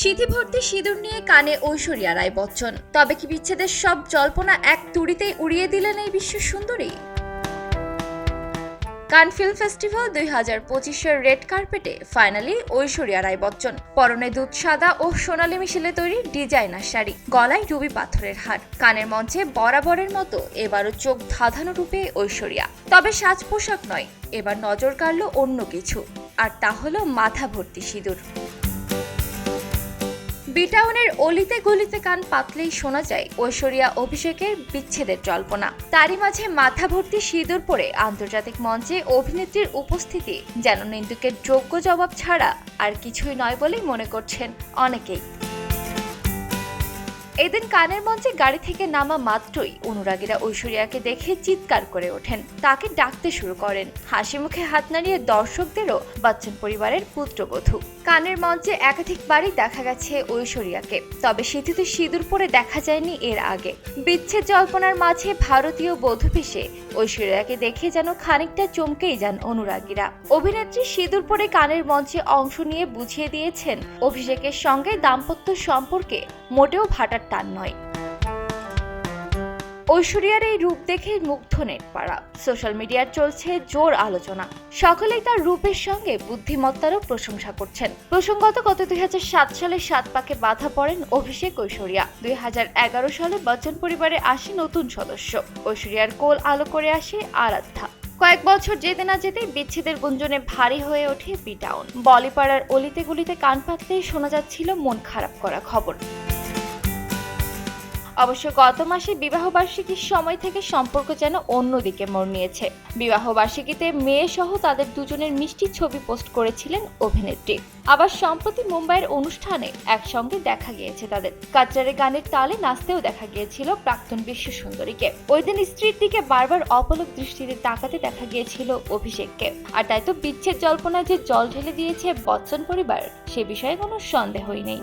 সিঁথি ভর্তি সিঁদুর নিয়ে কানে ঐশ্বরিয়া রায় বচ্চন তবে কি বিচ্ছেদের সব জল্পনা এক তুড়িতেই উড়িয়ে দিলেন এই বিশ্ব সুন্দরী? কান ফিল্ম ফেস্টিভ্যাল দুই হাজার পঁচিশের রেড কার্পেটে ফাইনালি ঐশ্বরিয়া রায় বচ্চন পরনে দুধ সাদা ও সোনালি মিশেলে তৈরি ডিজাইনার শাড়ি, গলায় রুবি পাথরের হার। কানের মঞ্চে বরাবরের মতো এবারও চোখ ধাঁধানো রূপে ঐশ্বরিয়া। তবে সাজ পোশাক নয়, এবার নজর কাড়ল অন্য কিছু, আর তা হলো মাথা ভর্তি সিঁদুর। বিটাউনের অলিতে গলিতে কান পাতলেই শোনা যায় ঐশ্বরিয়া অভিষেকের বিচ্ছেদের জল্পনা। তারই মাঝে মাথা ভর্তি সিঁদুর পরে আন্তর্জাতিক মঞ্চে অভিনেত্রীর উপস্থিতি, যেন নিন্দুকের যোগ্য জবাব ছাড়া আর কিছুই নয় বলেই মনে করছেন অনেকেই। এদিন কানের মঞ্চে গাড়ি থেকে নামা মাত্রই অনুরাগীরা ঐশ্বরিয়াকে দেখে চিৎকার করে ওঠেন। তাকে ডাকতে শুরু করেন। হাসি মুখে হাত নাড়িয়ে দর্শকদেরও বচ্চন পরিবারের পুত্রবধূ। কানের মঞ্চে একাধিকবারই দেখা গেছে ঐশ্বরিয়াকে, তবে সিঁথিতে সিঁদুর পরে দেখা যায়নি এর আগে। বিচ্ছেদ জল্পনার মাঝে ভারতীয় বধূ বেশে ঐশ্বরিয়াকে দেখে যেন খানিকটা চমকেই যান অনুরাগীরা। অভিনেত্রী সিঁদুর পরে কানের মঞ্চে অংশ নিয়ে বুঝিয়ে দিয়েছেন, অভিষেকের সঙ্গে দাম্পত্য সম্পর্কে মোটেও ভাটার টান নয়। ঐশ্বরিয়ার এই রূপ দেখে মুগ্ধ নেট পাড়া সোশ্যাল মিডিয়ায় চলছে জোর আলোচনা। সকলেই তার রূপের সঙ্গে বুদ্ধিমত্তারও প্রশংসা করছেন। প্রসঙ্গত গত দুই সাত সালে সাত পাকে বাধা পড়েন অভিষেক ঐশ্বরিয়া। দুই হাজার এগারো সালে বচ্চন পরিবারে আসে নতুন সদস্য। ঐশ্বরিয়ার কোল আলো করে আসে আরাধ্যা। কয়েক বছর যেতে না যেতেই বিচ্ছেদের গুঞ্জনে ভারী হয়ে ওঠে বিটাউন। বলিপাড়ার অলিতে গুলিতে কান পাতলেই শোনা যাচ্ছিল মন খারাপ করা খবর। অবশ্য গত মাসে বিবাহবার্ষিকীর সময় থেকে সম্পর্ক যেন অন্যদিকে মোড় নিয়েছে বিবাহবার্ষিকীতে মেয়ে সহ তাদের দুজনের মিষ্টি ছবি পোস্ট করেছিলেন অভিনেত্রী। আবার সম্প্রতি মুম্বাইয়ের অনুষ্ঠানে একসঙ্গে দেখা গিয়েছে তাদের। কাচারে গানের তালে নাচতেও দেখা গিয়েছিল প্রাক্তন বিশ্ব সুন্দরীকে। ওই দিন স্ত্রীর দিকে বারবার অপলক দৃষ্টিতে তাকাতে দেখা গিয়েছিল অভিষেককে। আর তাই তো বিচ্ছেদ জল্পনায় যে জল ঢেলে দিয়েছে বচ্চন পরিবার, সে বিষয়ে কোনো সন্দেহই নেই।